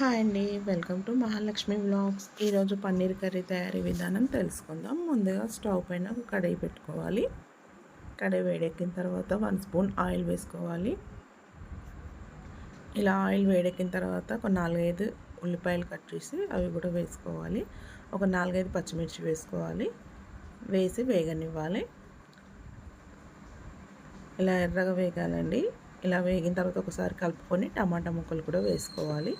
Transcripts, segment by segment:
Hi అండి. Welcome to Mahalakshmi blogs ఈరోజు paneer curry తయారీ విధానం తెలుసుకుందాం. ముందుగా స్టవ్ పైన ఒక కడాయి పెట్టుకోవాలి. కడాయి వేడెక్కిన తర్వాత వన్ స్పూన్ ఆయిల్ వేసుకోవాలి. ఇలా ఆయిల్ వేడెక్కిన తర్వాత ఒక నాలుగైదు ఉల్లిపాయలు కట్ చేసి అవి కూడా వేసుకోవాలి. ఒక నాలుగైదు పచ్చిమిర్చి వేసుకోవాలి. వేసి వేగనివ్వాలి. ఇలా ఎర్రగా వేగాలండి. ఇలా వేగిన తర్వాత ఒకసారి కలుపుకొని టమాటా ముక్కలు కూడా వేసుకోవాలి.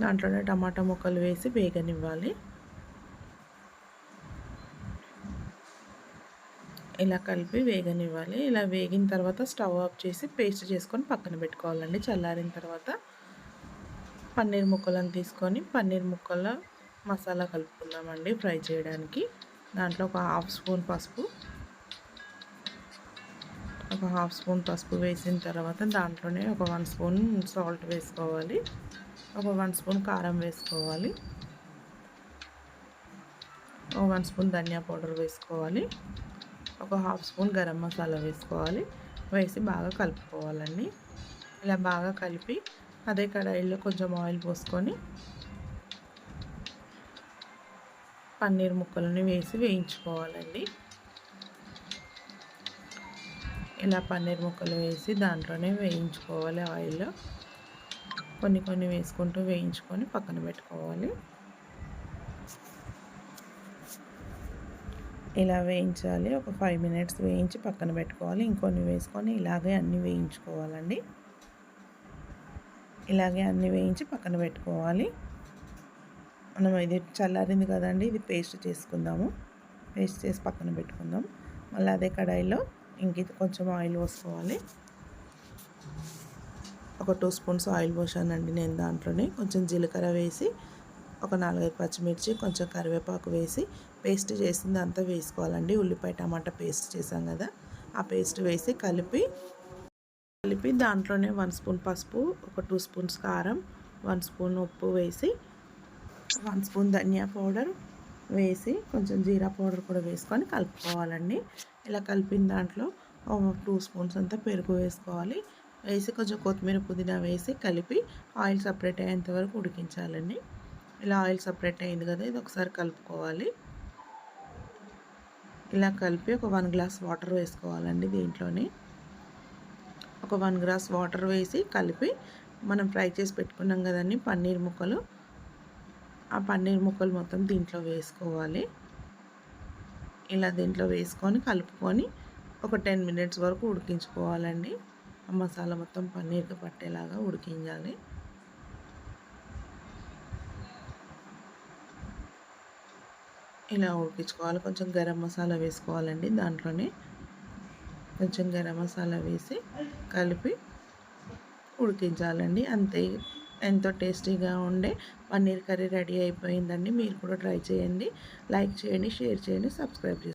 దాంట్లోనే టమాటా ముక్కలు వేసి వేగనివ్వాలి. ఇలా కలిపి వేగనివ్వాలి. ఇలా వేగిన తర్వాత స్టవ్ ఆఫ్ చేసి పేస్ట్ చేసుకొని పక్కన పెట్టుకోవాలండి. చల్లారిన తర్వాత పన్నీర్ ముక్కలను తీసుకొని పన్నీర్ ముక్కల మసాలా కలుపుకుందామండి ఫ్రై చేయడానికి. దాంట్లో ఒక హాఫ్ స్పూన్ పసుపు ఒక హాఫ్ స్పూన్ పసుపు వేసిన తర్వాత దాంట్లోనే ఒక వన్ స్పూన్ సాల్ట్ వేసుకోవాలి. ఒక వన్ స్పూన్ కారం వేసుకోవాలి. ఒక వన్ స్పూన్ ధనియా పౌడర్ వేసుకోవాలి. ఒక హాఫ్ స్పూన్ గరం మసాలా వేసుకోవాలి. వేసి బాగా కలుపుకోవాలండి. ఇలా బాగా కలిపి అదే కడాయిలో కొంచెం ఆయిల్ పోసుకొని పన్నీర్ ముక్కలని వేసి వేయించుకోవాలండి. ఇలా పన్నీర్ ముక్కలు వేసి దాంట్లోనే వేయించుకోవాలి ఆయిల్లో కొన్ని కొన్ని వేసుకుంటూ వేయించుకొని పక్కన పెట్టుకోవాలి. ఇలా వేయించాలి. ఒక ఫైవ్ మినిట్స్ వేయించి పక్కన పెట్టుకోవాలి. ఇంకొన్ని వేసుకొని ఇలాగే అన్నీ వేయించుకోవాలండి. ఇలాగే అన్నీ వేయించి పక్కన పెట్టుకోవాలి. మనం ఇది చల్లారింది కదండి ఇది పేస్ట్ చేసుకుందాము. పేస్ట్ చేసి పక్కన పెట్టుకుందాం. మళ్ళీ అదే కడాయిలో ఇంక కొంచెం ఆయిల్ పోసుకోవాలి. ఒక టూ స్పూన్స్ ఆయిల్ పోసానండి నేను దాంట్లోనే. కొంచెం జీలకర్ర వేసి ఒక నాలుగైదు పచ్చిమిర్చి కొంచెం కరివేపాకు వేసి పేస్ట్ చేసింది అంతా వేసుకోవాలండి. ఉల్లిపాయ టమాటా పేస్ట్ చేసాం కదా ఆ పేస్ట్ వేసి కలిపి కలిపి దాంట్లోనే వన్ స్పూన్ పసుపు ఒక టూ స్పూన్స్ కారం వన్ స్పూన్ ఉప్పు వేసి వన్ స్పూన్ ధనియా పౌడర్ వేసి కొంచెం జీరా పౌడర్ కూడా వేసుకొని కలుపుకోవాలండి. ఇలా కలిపిన దాంట్లో టూ స్పూన్స్ అంతా పెరుగు వేసుకోవాలి. వేసి కొంచెం కొత్తిమీర పుదీనా వేసి కలిపి ఆయిల్ సపరేట్ అయ్యేంత వరకు ఉడికించాలండి. ఇలా ఆయిల్ సపరేట్ అయింది కదా ఇది ఒకసారి కలుపుకోవాలి. ఇలా కలిపి ఒక వన్ గ్లాస్ వాటర్ వేసుకోవాలండి దీంట్లోని. ఒక వన్ గ్లాస్ వాటర్ వేసి కలిపి మనం ఫ్రై చేసి పెట్టుకున్నాం కదండి పన్నీర్ ముక్కలు. ఆ పన్నీర్ ముక్కలు మొత్తం దీంట్లో వేసుకోవాలి. ఇలా దీంట్లో వేసుకొని కలుపుకొని ఒక టెన్ మినిట్స్ వరకు ఉడికించుకోవాలండి. ఆ మసాలా మొత్తం పన్నీర్కి పట్టేలాగా ఉడికించాలి. ఇలా ఉడికించుకోవాలి. కొంచెం గరం మసాలా వేసుకోవాలండి దాంట్లోనే. కొంచెం గరం మసాలా వేసి కలిపి ఉడికించాలండి. అంతే ఎంతో టేస్టీగా ఉండే పన్నీర్ కర్రీ రెడీ అయిపోయిందండి. మీరు కూడా ట్రై చేయండి. లైక్ చేయండి షేర్ చేయండి సబ్స్క్రైబ్ చేయండి